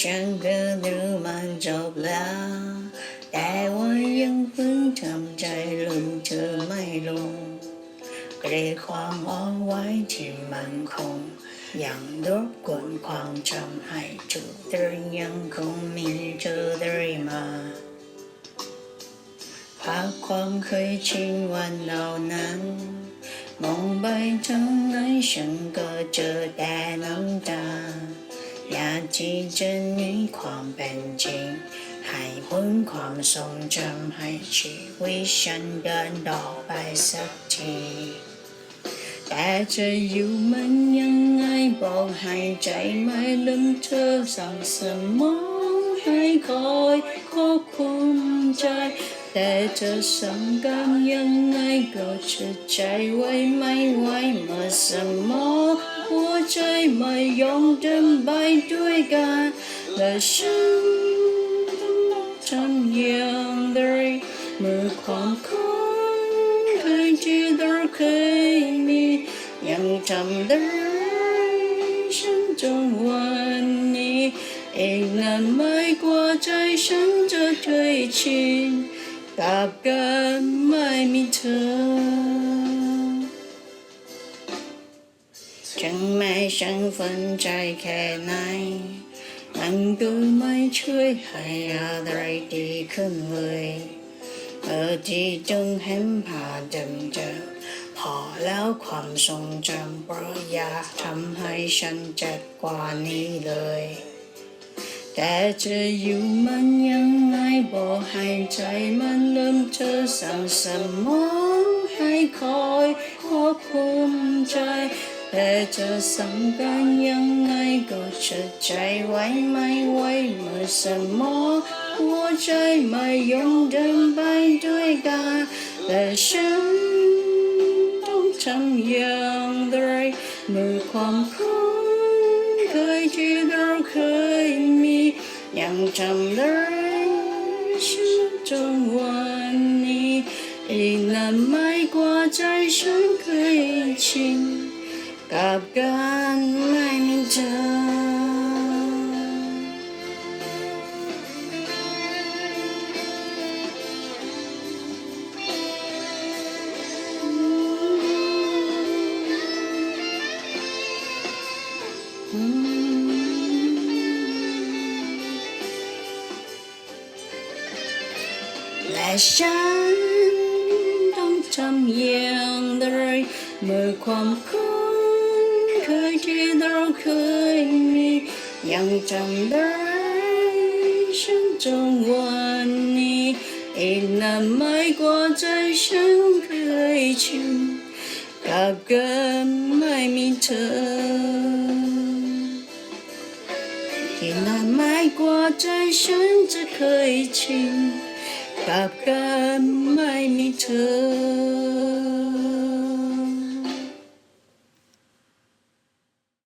ฉันก็รู้มันจบแล้วแต่ว่ายังฝืนทำใจลืมเธอไม่ลงเกลียดความเอาไว้ที่มันคง ยังรบกวนความจำให้ทุกเรื่อยังคงมีเธอได้มาพักความเคยชินวันเหล่านั้นมองไปทางไหนฉันก็เจอแต่น้ำตา อยากที่จะหนีความเป็นจริง ให้พ้นความทรงจำให้ชีวิตฉันเดินต่อไปสักทีแต่จะอยู่มันยังไงบอกให้ใจไม่ลืมเธอสั่งสมองให้คอยควบคุมใจ แต่จะสั่งการยังไงก็จะใจไว้ไม่ไหวเมื่อสมอง หัวใจไม่ยอมเดินไปด้วยกันและฉันทำอย่างไรเมื่อความคุ้นเคยที่เราเคยมียังจำได้ฉันจนวันนี้อีกนานไม่กว่าใจฉันจะเคยชินกับการไม่มีเธอ ถึงแม้ฉันฝันใจแค่ไหนมันก็ไม่ช่วยให้อะไรดีขึ้นเลยเมื่อที่จงเห็นผ่าเดิมเจอพอแล้วความทรงจำเพราะอยากทำให้ฉันเจ็บกว่านี้เลย แต่จะอยู่มันยังไงบอกให้ใจมันลืมเธอสั่งสมองให้คอยควบคุมใจ แต่จะสั่งการยังไงก็จะใจไว้ไม่ไหวเมื่อสมองหัวใจไม่ยอมเดินไปด้วยกันแต่ฉันต้องทำอย่างไรเมื่อความคุ้นเคยที่เราเคยมียังจำได้ฉันจนวันนี้อีกนานไม่กว่าใจฉันเคยชิน กับการไม่มีเธอและฉันต้องทำอย่างไรเมื่อความคุ เราเคยมียังจำได้ฉันจนวันนี้อีกนานไม่กว่าใจฉันเคยชินกับการไม่มีเธอที่นานไม่กว่าใจฉันจะเคยชินกับการไม่มีเธอ